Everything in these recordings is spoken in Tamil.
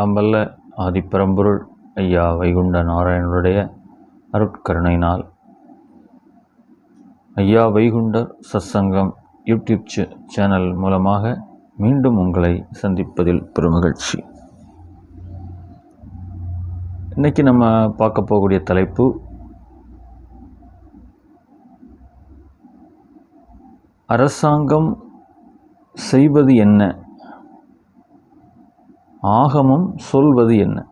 எல்லாம் வல்ல ஆதிப்பரம்பொருள் ஐயா வைகுண்ட நாராயணனுடைய அருட்கருணையினால். ஐயா வைகுண்டர் சத்சங்கம் யூடியூப் சேனல் மூலமாக மீண்டும் உங்களை சந்திப்பதில் பெருமகிழ்ச்சி. இன்னைக்கு நம்ம பார்க்க போகக்கூடிய தலைப்பு அரசாங்கம் செய்வது என்ன? ஆகமம் சொல்வது என்ன?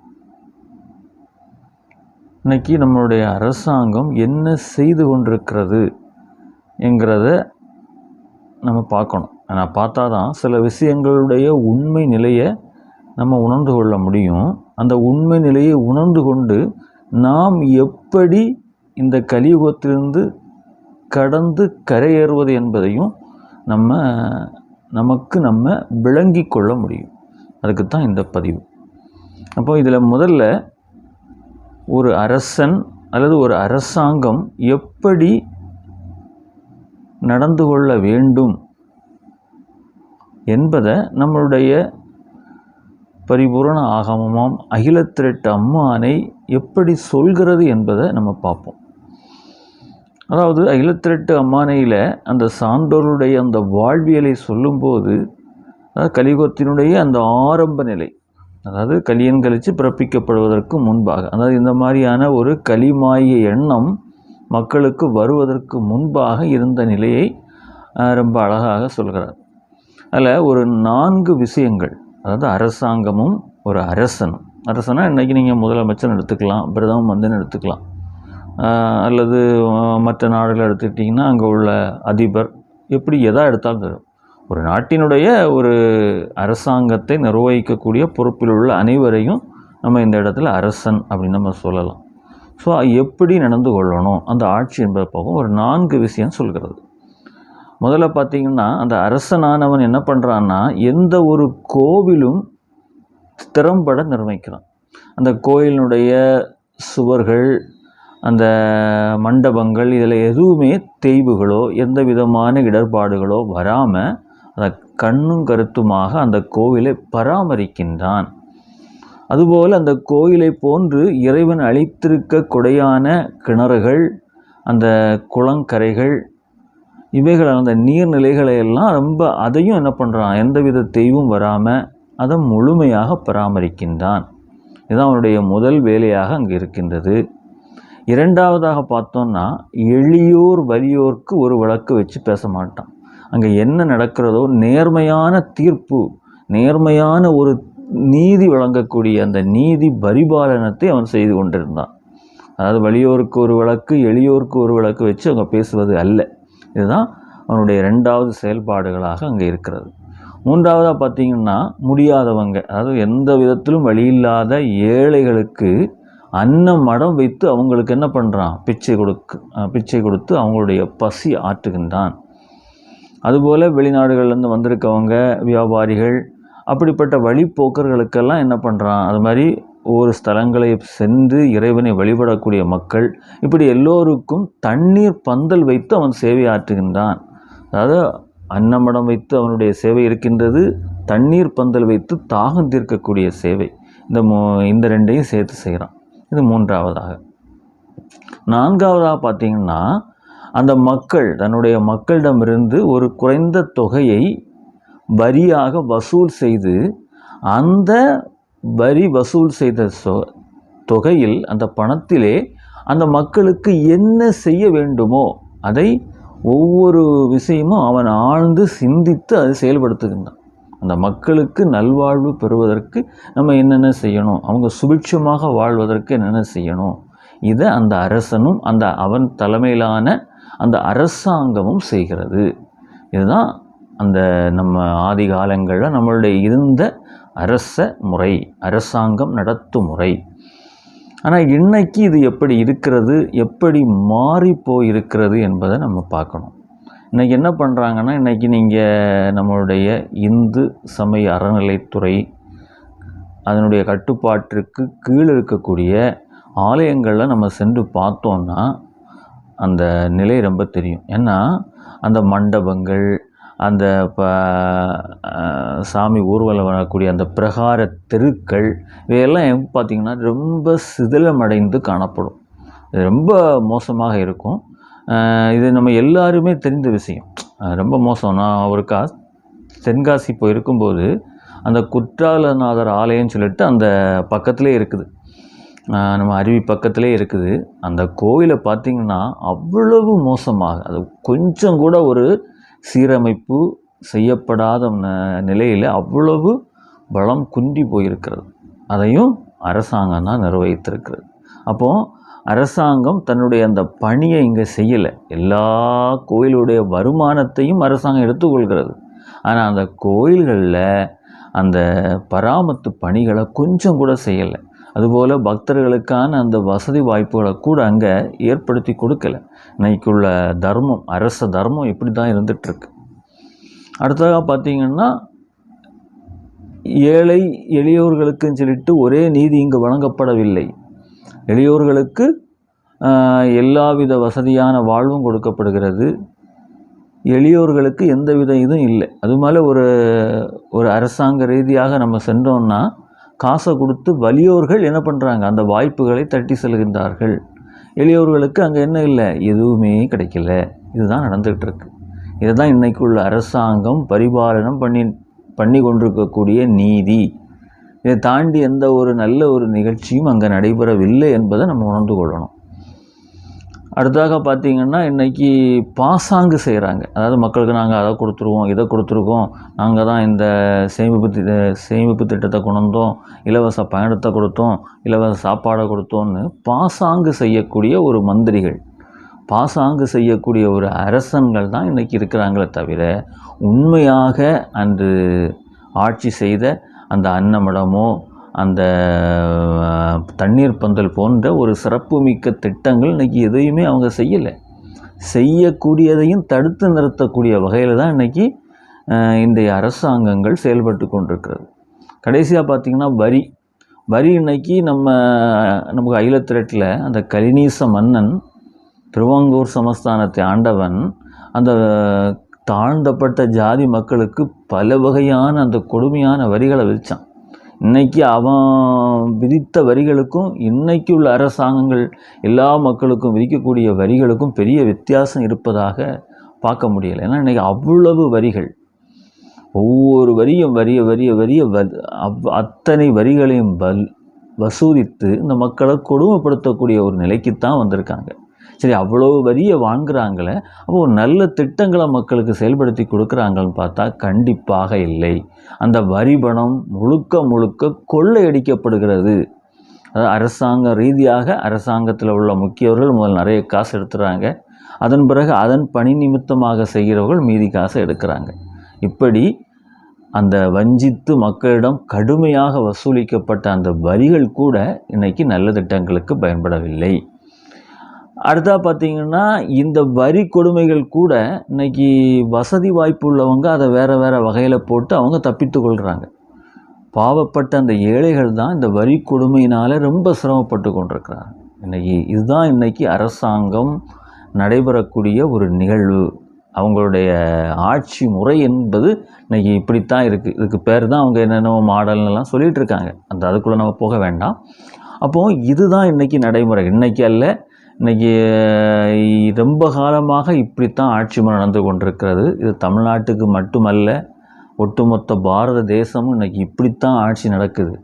இன்னைக்கு நம்மளுடைய அரசாங்கம் என்ன செய்து கொண்டிருக்கிறது என்கிறத நம்ம பார்க்கணும். ஆனால் பார்த்தா தான் சில விஷயங்களுடைய உண்மை நிலையை நம்ம உணர்ந்து கொள்ள முடியும். அந்த உண்மை நிலையை உணர்ந்து கொண்டு நாம் எப்படி இந்த கலியுகத்திலிருந்து கடந்து கரையேறுவது என்பதையும் நம்ம நமக்கு நம்ம விளங்கி கொள்ள முடியும். அதுக்கு தான் இந்த பதிவு. அப்போ இதில் முதல்ல ஒரு அரசன் அல்லது ஒரு அரசாங்கம் எப்படி நடந்து கொள்ள வேண்டும் என்பதை நம்மளுடைய பரிபூரண ஆகமமாம் அகிலத்திரட்டு அம்மானை எப்படி சொல்கிறது என்பதை நம்ம பார்ப்போம். அதாவது அகிலத்திரட்டு அம்மானையில் அந்த சான்றோருடைய அந்த வாழ்வியலை சொல்லும்போது கலியுகத்தினுடைய அந்த ஆரம்ப நிலை. அதாவது கலியன் கழித்து பிறப்பிக்கப்படுவதற்கு முன்பாக அதாவது இந்த மாதிரியான ஒரு கலிமாய எண்ணம் மக்களுக்கு வருவதற்கு முன்பாக இருந்த நிலையை ரொம்ப அழகாக சொல்கிறார். அதில் ஒரு நான்கு விஷயங்கள் அதாவது அரசாங்கமும் ஒரு அரசனும். அரசனா இன்றைக்கி நீங்கள் முதலமைச்சர் எடுத்துக்கலாம் பிரதம மந்திரன் எடுத்துக்கலாம். அல்லது மற்ற நாடுகள் எடுத்துக்கிட்டிங்கன்னா அங்கே உள்ள அதிபர் எப்படி எதா எடுத்தாலும் தரும். ஒரு நாட்டினுடைய ஒரு அரசாங்கத்தை நிர்வகிக்கக்கூடிய பொறுப்பில் உள்ள அனைவரையும் நம்ம இந்த இடத்துல அரசன் அப்படின்னு நம்ம சொல்லலாம். ஸோ எப்படி நடந்து கொள்ளணும்? அந்த ஆட்சி என்பதை போகும் ஒரு நான்கு விஷயம் சொல்கிறது. முதல்ல பார்த்தீங்கன்னா அந்த அரசனானவன் என்ன பண்ணுறான்னா எந்த ஒரு கோவிலும் திறம்பட நிர்வகிக்கிறான். அந்த கோயிலினுடைய சுவர்கள் அந்த மண்டபங்கள் இதில் எதுவுமே தேய்வுகளோ எந்த விதமான இடர்பாடுகளோ வராமல் அதை கண்ணும் கருத்துமாக அந்த கோவிலை பராமரிக்கின்றான். அதுபோல் அந்த கோயிலை போன்று இறைவன் அளித்திருக்க கொடையான கிணறுகள் அந்த குளங்கரைகள் இவைகள் அந்த நீர்நிலைகளை எல்லாம் ரொம்ப அதையும் என்ன பண்ணுறான் எந்தவித தெய்வும் வராமல் அதை முழுமையாக பராமரிக்கின்றான். இதுதான் அவனுடைய முதல் வேலையாக அங்கே இருக்கின்றது. இரண்டாவதாக பார்த்தோம்னா எளியோர் வலியோர்க்கு ஒரு வழக்கு வச்சு பேச மாட்டான். அங்கே என்ன நடக்கிறதோ நேர்மையான தீர்ப்பு நேர்மையான ஒரு நீதி வழங்கக்கூடிய அந்த நீதி பரிபாலனத்தை அவன் செய்து கொண்டிருந்தான். அதாவது வலியோருக்கு ஒரு வழக்கு எளியோருக்கு ஒரு வழக்கு வச்சு அவங்க பேசுவது அல்ல. இதுதான் அவனுடைய ரெண்டாவது செயல்பாடுகளாக அங்கே இருக்கிறது. மூன்றாவதாக பார்த்தீங்கன்னா முடியாதவங்க அதாவது எந்த விதத்திலும் வழியில்லாத ஏழைகளுக்கு அன்னம் மடம் வைத்து அவங்களுக்கு என்ன பண்ணுறான் பிச்சை கொடுக்கு பிச்சை கொடுத்து அவங்களுடைய பசி ஆற்றுகின்றான். அதுபோல் வெளிநாடுகள்லேருந்து வந்திருக்கவங்க வியாபாரிகள் அப்படிப்பட்ட வழிப்போக்கர்களுக்கெல்லாம் என்ன பண்ணுறான் அது மாதிரி ஒவ்வொரு ஸ்தலங்களை சென்று இறைவனை வழிபடக்கூடிய மக்கள் இப்படி எல்லோருக்கும் தண்ணீர் பந்தல் வைத்து அவன் சேவை ஆற்றுகின்றான். அதாவது அன்னமடம் வைத்து அவனுடைய சேவை இருக்கின்றது தண்ணீர் பந்தல் வைத்து தாகம் தீர்க்கக்கூடிய சேவை. இந்த மூ இந்த ரெண்டையும் சேர்த்து செய்கிறான். இது மூன்றாவதாக. நான்காவதாக பார்த்தீங்கன்னா அந்த மக்கள் தன்னுடைய மக்களிடமிருந்து ஒரு குறைந்த தொகையை வரியாக வசூல் செய்து அந்த வரி வசூல் செய்த சொ தொகையில் அந்த பணத்திலே அந்த மக்களுக்கு என்ன செய்ய வேண்டுமோ அதை ஒவ்வொரு விஷயமும் அவன் ஆழ்ந்து சிந்தித்து அதை செயல்படுத்துகின்றான். அந்த மக்களுக்கு நல்வாழ்வு பெறுவதற்கு நம்ம என்னென்ன செய்யணும்? அவங்க சுபிட்சமாக வாழ்வதற்கு என்னென்ன செய்யணும்? இதை அந்த அரசனும் அந்த அவன் தலைமையிலான அந்த அரசாங்கமும் செய்கிறது. இதுதான் அந்த நம்ம ஆதி காலங்களில் நம்மளுடைய இருந்த அரச முறை அரசாங்கம் நடத்தும் முறை. ஆனால் இன்னைக்கு இது எப்படி இருக்கிறது எப்படி மாறி போயிருக்கிறது என்பதை நம்ம பார்க்கணும். இன்றைக்கி என்ன பண்ணுறாங்கன்னா இன்றைக்கி நீங்கள் நம்மளுடைய இந்து சமய அறநிலைத்துறை அதனுடைய கட்டுப்பாட்டிற்கு கீழே இருக்கக்கூடிய ஆலயங்களில் நம்ம சென்று பார்த்தோன்னா அந்த நிலை ரொம்ப தெரியும். ஏன்னா அந்த மண்டபங்கள் அந்த ப சாமி ஊர்வலம் வரக்கூடிய அந்த பிரகார தெருக்கள் இவையெல்லாம் பார்த்திங்கன்னா ரொம்ப சிதிலமடைந்து காணப்படும். இது ரொம்ப மோசமாக இருக்கும். இது நம்ம எல்லாருமே தெரிந்த விஷயம். ரொம்ப மோசம். நான் ஒரு கா தென்காசி போயிருக்கும்போது அந்த குற்றாலநாதர் ஆலயம்னு சொல்லிட்டு அந்த பக்கத்திலே இருக்குது. நம்ம அருவி பக்கத்திலே இருக்குது. அந்த கோயிலை பார்த்திங்கன்னா அவ்வளவு மோசமாக அது கொஞ்சம் கூட ஒரு சீரமைப்பு செய்யப்படாத நிலையில் அவ்வளவு பலம் குன்றி போயிருக்கிறது. அதையும் அரசாங்கம் தான் நிர்வகித்திருக்கிறது. அப்போது அரசாங்கம் தன்னுடைய அந்த பணியை இங்கே செய்யலை. எல்லா கோயிலுடைய வருமானத்தையும் அரசாங்கம் எடுத்துக்கொள்கிறது. ஆனால் அந்த கோயில்களில் அந்த பராமத்து பணிகளை கொஞ்சம் கூட செய்யலை. அதுபோல் பக்தர்களுக்கான அந்த வசதி வாய்ப்புகளை கூட அங்கே ஏற்படுத்தி கொடுக்கல. இன்னைக்குள்ள தர்மம் அரச தர்மம் இப்படி தான் இருந்துகிட்ருக்கு. அடுத்ததாக பார்த்தீங்கன்னா ஏழை எளியோர்களுக்குன்னு சொல்லிட்டு ஒரே நீதி இங்கு வழங்கப்படவில்லை. எளியோர்களுக்கு எல்லாவித வசதியான வாழ்வும் கொடுக்கப்படுகிறது. எளியோர்களுக்கு எந்தவித இதுவும் இல்லை. அது மேலே ஒரு ஒரு அரசாங்க ரீதியாக நம்ம சென்றோம்னா காசை கொடுத்து வலியோர்கள் என்ன பண்ணுறாங்க அந்த வாய்ப்புகளை தட்டி செல்கின்றார்கள். எளியோர்களுக்கு அங்கே என்ன இல்லை? எதுவுமே கிடைக்கல. இதுதான் நடந்துகிட்டு இருக்கு இதுதான் இன்றைக்கு உள்ள அரசாங்கம் பரிபாலனம் பண்ணி பண்ணி கொண்டிருக்கக்கூடிய நீதி. இதை தாண்டி எந்த ஒரு நல்ல ஒரு நிகழ்ச்சியும் அங்கே நடைபெறவில்லை என்பதை நம்ம உணர்ந்து கொள்ளணும். அடுத்ததாக பார்த்தீங்கன்னா இன்றைக்கி பாசாங்கு செய்கிறாங்க அதாவது மக்களுக்கு நாங்கள் அதை கொடுத்துருவோம் இதை கொடுத்துருக்கோம். நாங்கள் தான் இந்த சேமிப்பு தி- சேமிப்பு திட்டத்தை கொண்டு வந்தோம் இலவச பயணத்தை கொடுத்தோம் இலவச சாப்பாடை கொடுத்தோம்னு பாசாங்கு செய்யக்கூடிய ஒரு மந்திரிகள் பாசாங்கு செய்யக்கூடிய ஒரு அரசன்கள் தான் இன்றைக்கி இருக்கிறாங்களே தவிர உண்மையாக அன்று ஆட்சி செய்த அந்த அன்னமடமோ அந்த தண்ணீர் பந்தல் போன்ற ஒரு சிறப்புமிக்க திட்டங்கள் இன்றைக்கி எதையுமே அவங்க செய்யலை. செய்யக்கூடியதையும் தடுத்து நிறுத்தக்கூடிய வகையில் தான் இன்றைக்கி இன்றைய அரசாங்கங்கள் செயல்பட்டு கொண்டிருக்கிறது. கடைசியாக பார்த்திங்கன்னா வரி. வரி இன்னைக்கு நம்ம நமக்கு அயிலத்திரட்டில் அந்த கலினீச மன்னன் திருவாங்கூர் சமஸ்தானத்தை ஆண்டவன் அந்த தாழ்ந்தப்பட்ட ஜாதி மக்களுக்கு பல வகையான அந்த கொடுமையான வரிகளை விதித்தான் இன்னைக்கு அவன் விதித்த வரிகளுக்கும் இன்றைக்கு உள்ள அரசாங்கங்கள் எல்லா மக்களுக்கும் விதிக்கக்கூடிய வரிகளுக்கும் பெரிய வித்தியாசம் இருப்பதாக பார்க்க முடியலை. ஏன்னா இன்றைக்கி அவ்வளவு வரிகள். ஒவ்வொரு வரியும் வரிய வரிய வரிய வ அவ் அத்தனை வரிகளையும் வல் வசூலித்து இந்த மக்களை கொடுமைப்படுத்தக்கூடிய ஒரு நிலைக்குத்தான் வந்திருக்காங்க. சரி அவ்வளோ வரியை வாங்குகிறாங்களே அப்போ ஒரு நல்ல திட்டங்களை மக்களுக்கு செயல்படுத்தி கொடுக்குறாங்கன்னு பார்த்தா கண்டிப்பாக இல்லை. அந்த வரி பணம் முழுக்க முழுக்க கொள்ளையடிக்கப்படுகிறது. அரசாங்க ரீதியாக அரசாங்கத்தில் உள்ள முக்கியவர்கள் முதல் நிறைய காசு எடுத்துகிறாங்க அதன் பிறகு அதன் பணி நிமித்தமாக செய்கிறவர்கள் மீதி காசை எடுக்கிறாங்க. இப்படி அந்த வஞ்சித்து மக்களிடம் கடுமையாக வசூலிக்கப்பட்ட அந்த வரிகள் கூட இன்றைக்கி நல்ல திட்டங்களுக்கு பயன்படவில்லை. அடுத்தா பார்த்தீங்கன்னா இந்த வரி கொடுமைகள் கூட இன்றைக்கி வசதி வாய்ப்பு உள்ளவங்க அதை வேறு வேறு வகையில் போட்டு அவங்க தப்பித்து கொள்கிறாங்க பாவப்பட்ட அந்த ஏழைகள் தான் இந்த வரி கொடுமையினால் ரொம்ப சிரமப்பட்டு கொண்டிருக்கிறாங்க. இன்றைக்கி இதுதான் இன்றைக்கி அரசாங்கம் நடைபெறக்கூடிய ஒரு நிகழ்வு. அவங்களுடைய ஆட்சி முறை என்பது இன்றைக்கி இப்படித்தான் இருக்குது இதுக்கு பேர் தான் அவங்க என்னென்ன மாடல்னெல்லாம் சொல்லிட்டு இருக்காங்க. அந்த அதுக்குள்ளே நம்ம போக வேண்டாம். அப்போது இதுதான் இன்றைக்கி நடைமுறை. இன்றைக்கி அல்ல இன்னைக்கு ரொம்ப காலமாக இப்படித்தான் ஆட்சி முறை நடந்து கொண்டிருக்கிறது. இது தமிழ்நாட்டுக்கு மட்டுமல்ல ஒட்டுமொத்த பாரத தேசமும் இன்னைக்கு இப்படித்தான் ஆட்சி நடக்குது.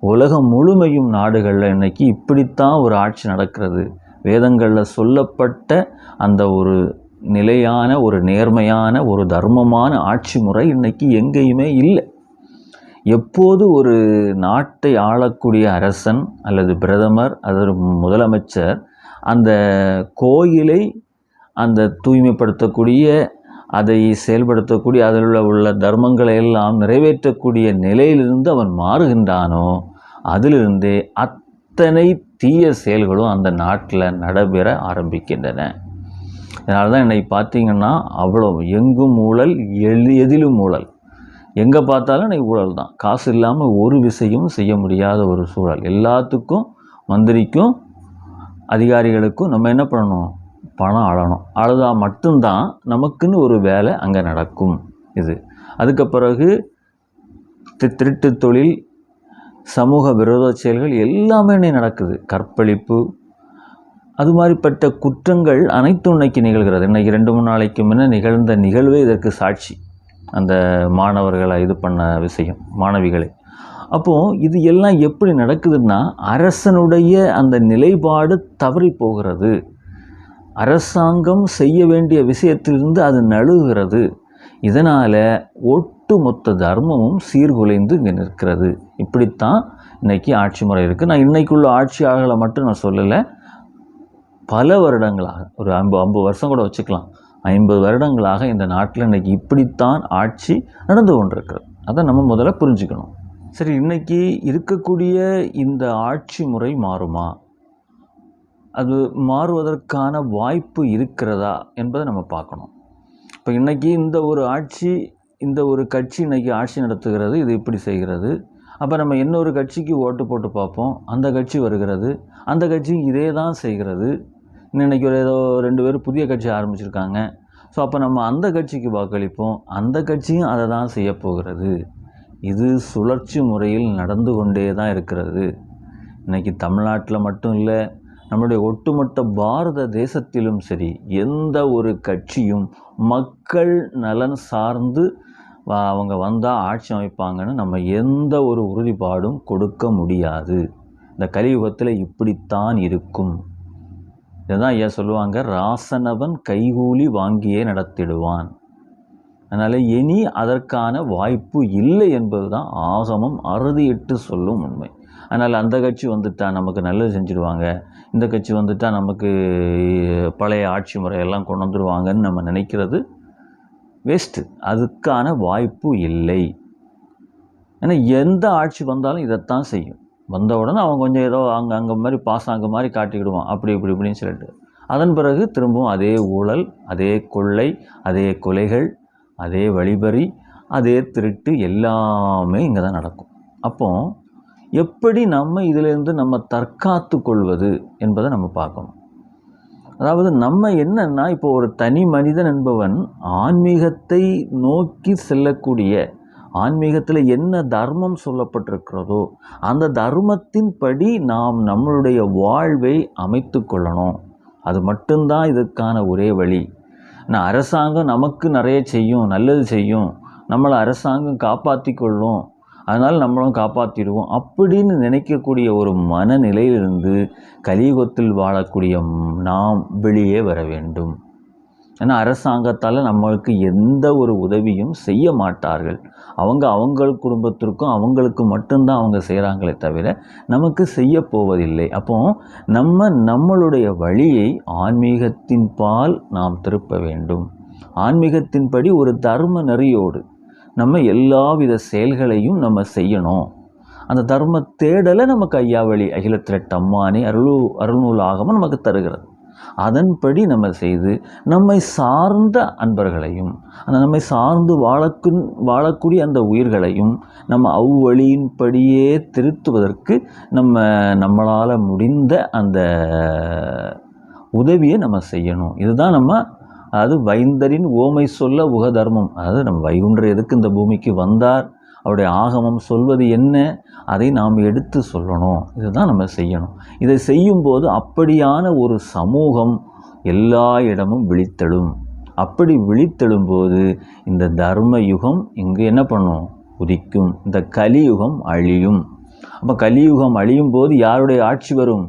உலகம் முழுமையும் நாடுகளில் இன்னைக்கு இப்படித்தான் ஒரு ஆட்சி நடக்கிறது. வேதங்களில் சொல்லப்பட்ட அந்த ஒரு நிலையான ஒரு நேர்மையான ஒரு தர்மமான ஆட்சி முறை இன்னைக்கு எங்கேயுமே இல்லை. எப்போது ஒரு நாட்டை ஆளக்கூடிய அரசன் அல்லது பிரதமர் அல்லது முதலமைச்சர் அந்த கோயிலை அந்த தூய்மைப்படுத்தக்கூடிய அதை செயல்படுத்தக்கூடிய அதில் உள்ள உள்ள தர்மங்களை எல்லாம் நிறைவேற்றக்கூடிய நிலையிலிருந்து அவன் மாறுகின்றானோ அதிலிருந்தே அத்தனை தீய செயல்களும் அந்த நாட்டில் நடைபெற ஆரம்பிக்கின்றன. அதனால தான் என்னை பார்த்தீங்கன்னா அவ்வளோ எங்கும் ஊழல் எளி எதிலும் ஊழல். எங்கே பார்த்தாலும் இன்னைக்கு ஊழல் தான். காசு இல்லாமல் ஒரு விஷயமும் செய்ய முடியாத ஒரு சூழல். எல்லாத்துக்கும் மந்திரிக்கும் அதிகாரிகளுக்கும் நம்ம என்ன பண்ணணும்? பணம் அழணும் அழுதால் மட்டும்தான் நமக்குன்னு ஒரு வேலை அங்கே நடக்கும். இது. அதுக்கு பிறகு திருட்டு தொழில் சமூக விரோத செயல்கள் எல்லாமே நடக்குது. கற்பழிப்பு. அது மாதிரிப்பட்ட குற்றங்கள் அனைத்தும் இன்னைக்கு நிகழ்கிறது. இன்னைக்கு ரெண்டு மூணு நாளைக்கு முன்னே நிகழ்ந்த நிகழ்வே இதற்கு சாட்சி. அந்த மாணவர்களை இது பண்ண விஷயம். மாணவிகளை. அப்போது இது எல்லாம் எப்படி நடக்குதுன்னா அரசனுடைய அந்த நிலைப்பாடு தவறி போகிறது. அரசாங்கம் செய்ய வேண்டிய விஷயத்திலிருந்து அது நழுவுகிறது. இதனால் ஒட்டுமொத்த தர்மமும் சீர்குலைந்து இங்கே நிற்கிறது. இப்படித்தான் இன்னைக்கு ஆட்சி முறை இருக்குது நான் இன்றைக்குள்ள ஆட்சியாளர்களை மட்டும் நான் சொல்லலை. பல வருடங்களாக ஒரு ஐம்பது ஐம்பது வருஷம் கூட வச்சுக்கலாம். ஐம்பது வருடங்களாக இந்த நாட்டில் இன்றைக்கி இப்படித்தான் ஆட்சி நடந்து கொண்டிருக்கிறது. அதை நம்ம முதல்ல புரிஞ்சுக்கணும். சரி இன்றைக்கி இருக்கக்கூடிய இந்த ஆட்சி முறை மாறுமா? அது மாறுவதற்கான வாய்ப்பு இருக்கிறதா என்பதை நம்ம பார்க்கணும். இப்போ இன்றைக்கி இந்த ஒரு ஆட்சி இந்த ஒரு கட்சி இன்றைக்கி ஆட்சி நடத்துகிறது இது இப்படி செய்கிறது. அப்போ நம்ம இன்னொரு கட்சிக்கு ஓட்டு போட்டு பார்ப்போம். அந்த கட்சி வருகிறது. அந்த கட்சி இதே தான் செய்கிறது. இன்னைக்கு ஒரு ஏதோ ரெண்டு பேரும் புதிய கட்சி ஆரம்பிச்சிருக்காங்க. ஸோ அப்போ நம்ம அந்த கட்சிக்கு வாக்களிப்போம். அந்த கட்சியும் அதை தான் செய்ய போகிறது. இது சுழற்சி முறையில் நடந்து கொண்டே தான் இருக்கிறது. இன்னைக்கு தமிழ்நாட்டில் மட்டும் இல்லை நம்முடைய ஒட்டுமொத்த பாரத தேசத்திலும் சரி எந்த ஒரு கட்சியும் மக்கள் நலன் சார்ந்து அவங்க வந்தால் ஆட்சி அமைப்பாங்கன்னு நம்ம எந்த ஒரு உறுதிப்பாடும் கொடுக்க முடியாது. இந்த கலியுகத்தில் இப்படித்தான் இருக்கும். இதுதான் ஐயா சொல்லுவாங்க? ராசனவன் கைகூலி வாங்கியே நடத்திடுவான். அதனால் இனி அதற்கான வாய்ப்பு இல்லை என்பது தான் ஆகமம் அறுதியிட்டு சொல்லும் உண்மை. அதனால் அந்த கட்சி வந்துட்டால் நமக்கு நல்லது செஞ்சுடுவாங்க. இந்த கட்சி வந்துட்டால் நமக்கு பழைய ஆட்சி முறையெல்லாம் கொண்டு வந்துடுவாங்கன்னு நம்ம நினைக்கிறது வேஸ்ட்டு அதுக்கான வாய்ப்பு இல்லை. ஏன்னா எந்த ஆட்சி வந்தாலும் இதைத்தான் செய்யும். வந்த உடனே அவன் கொஞ்சம் ஏதோ அங்கே அங்கே மாதிரி பாசாங்க மாதிரி காட்டிக்கிடுவான். அப்படி இப்படி இப்படின்னு சொல்லிட்டு. அதன் பிறகு திரும்பவும் அதே ஊழல் அதே கொள்ளை அதே கொலைகள் அதே வழிபறி அதே திருட்டு எல்லாமே இங்கே தான் நடக்கும். அப்போ எப்படி நம்ம இதிலிருந்து நம்ம தற்காத்து கொள்வது என்பதை நம்ம பார்க்கணும். அதாவது நம்ம என்னன்னா இப்போ ஒரு தனி மனிதன் என்பவன் ஆன்மீகத்தை நோக்கி செல்லக்கூடிய ஆன்மீகத்தில் என்ன தர்மம் சொல்லப்பட்டிருக்கிறதோ அந்த தர்மத்தின்படி நாம் நம்மளுடைய வாழ்வை அமைத்து கொள்ளணும். அது மட்டும்தான் இதுக்கான ஒரே வழி. நான் அரசாங்கம் நமக்கு நிறைய செய்யும் நல்லது செய்யும். நம்மளை அரசாங்கம் காப்பாற்றி கொள்ளும் அதனால் நம்மளும் காப்பாற்றிடுவோம் அப்படின்னு நினைக்கக்கூடிய ஒரு மனநிலையிலிருந்து கலியுகத்தில் வாழக்கூடிய நாம் வெளியே வர வேண்டும். ஏன்னா அரசாங்கத்தால் நம்மளுக்கு எந்த ஒரு உதவியும் செய்ய மாட்டார்கள். அவங்க அவங்கள் குடும்பத்திற்கும் அவங்களுக்கு மட்டும்தான் அவங்க செய்கிறாங்களே தவிர நமக்கு செய்ய போவதில்லை. அப்போ நம்ம நம்மளுடைய வழியை ஆன்மீகத்தின் பால் நாம் திருப்ப வேண்டும். ஆன்மீகத்தின்படி ஒரு தர்ம நெறியோடு நம்ம எல்லாவித செயல்களையும் நம்ம செய்யணும். அந்த தர்ம தேடலை நமக்கு ஐயாவளி அகிலத்திரட்டு அம்மானி அருள் அருள்நூல் ஆகமும் நமக்கு தருகிறது. அதன்படி நம்ம செய்து நம்மை சார்ந்த அன்பர்களையும் அந்த நம்மை சார்ந்து வாழக்கு வாழக்கூடிய அந்த உயிர்களையும் நம்ம அவ்வழியின்படியே திருத்துவதற்கு நம்ம நம்மளால் முடிந்த அந்த உதவியை நம்ம செய்யணும். இதுதான் நம்ம அதாவது வைந்தரின் ஓமை சொல்ல உக தர்மம் அதாவது நம்ம வைகுண்டர் எதுக்கு இந்த பூமிக்கு வந்தார்? அவருடைய ஆகமம் சொல்வது என்ன அதை நாம் எடுத்து சொல்லணும். இதுதான் நம்ம செய்யணும். இதை செய்யும்போது அப்படியான ஒரு சமூகம் எல்லா இடமும் விழித்தெழும். அப்படி விழித்தெழும்போது இந்த தர்ம யுகம் இங்கு என்ன பண்ணும்? உதிக்கும். இந்த கலியுகம் அழியும். அப்போ கலியுகம் அழியும் போது யாருடைய ஆட்சி வரும்?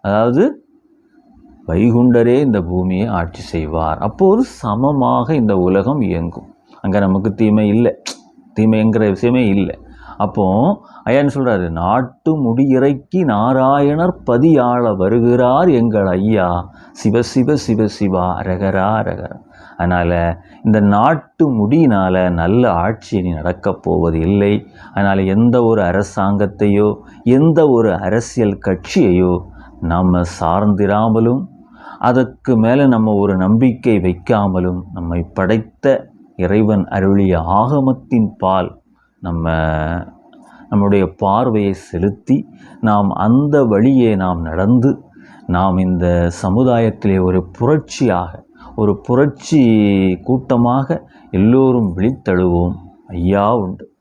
அதாவது வைகுண்டரே இந்த பூமியை ஆட்சி செய்வார். அப்போது சமமாக இந்த உலகம் இயங்கும். அங்கே நமக்கு தீமை இல்லை. தீமைங்கிற விஷயமே இல்லை. அப்போது ஐயான்னு சொல்கிறாரு நாட்டு முடியறைக்கு நாராயணர் பதியாள வருகிறார் எங்கள் ஐயா. சிவ சிவ சிவ சிவா ரகரா ரகரா. அதனால் இந்த நாட்டு முடியினால் நல்ல ஆட்சி இனி நடக்கப் போவது இல்லை. அதனால் எந்த ஒரு அரசாங்கத்தையோ எந்த ஒரு அரசியல் கட்சியையோ நாம் சார்ந்திராமலும் அதற்கு மேலே நம்ம ஒரு நம்பிக்கை வைக்காமலும் நம்மை படைத்த இறைவன் அருளிய ஆகமத்தின் பால் நம்ம நம்முடைய பார்வையை செலுத்தி நாம் அந்த வழியே நாம் நடந்து நாம் இந்த சமுதாயத்திலே ஒரு புரட்சியாக ஒரு புரட்சி கூட்டமாக எல்லோரும் விழித்தழுவோம். ஐயா உண்டு.